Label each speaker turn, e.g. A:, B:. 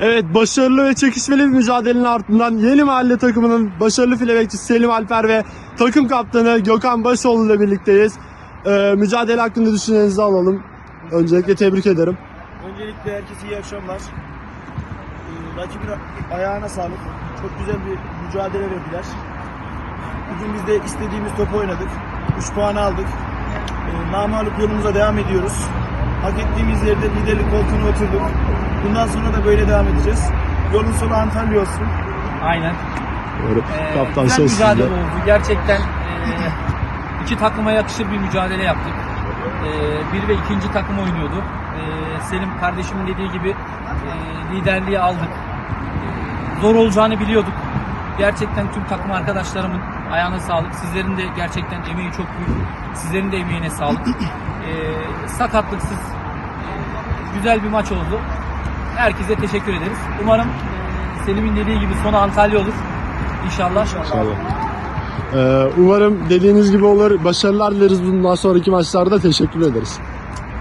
A: Evet başarılı ve çekişmeli bir mücadelenin ardından Yeni Mahalle takımının başarılı file bekçisi Selim Alper ve takım kaptanı Gökhan Başoğlu ile birlikteyiz. Ee, mücadele hakkında düşüncelerinizi alalım. Öncelikle tebrik ederim.
B: Öncelikle herkese iyi akşamlar. Ee, rakibin ayağına sağlık. Çok güzel bir mücadele verdiler. Bugün biz de istediğimiz topu oynadık. 3 puan aldık. Ee, namalup yolumuza devam ediyoruz. Hak ettiğimiz yerde liderlik koltuğuna oturduk. Bundan sonra da böyle devam edeceğiz. Yolun sonu Antalya olsun.
C: Aynen.
A: Doğru.
C: Ee,
A: Kaptan
C: güzel
A: söz
C: mücadele oldu. Gerçekten e, iki takıma yakışır bir mücadele yaptık. E, bir ve ikinci takım oynuyordu. E, Selim kardeşimin dediği gibi e, liderliği aldık. E, zor olacağını biliyorduk. Gerçekten tüm takım arkadaşlarımın ayağına sağlık. Sizlerin de gerçekten emeği çok büyük. Sizlerin de emeğine sağlık. E, sakatlıksız e, güzel bir maç oldu. Herkese teşekkür ederiz. Umarım e, Selim'in dediği gibi sonu Antalya olur. İnşallah.
A: İnşallah. Ee, umarım dediğiniz gibi olur. Başarılar dileriz bundan sonraki maçlarda. Teşekkür ederiz.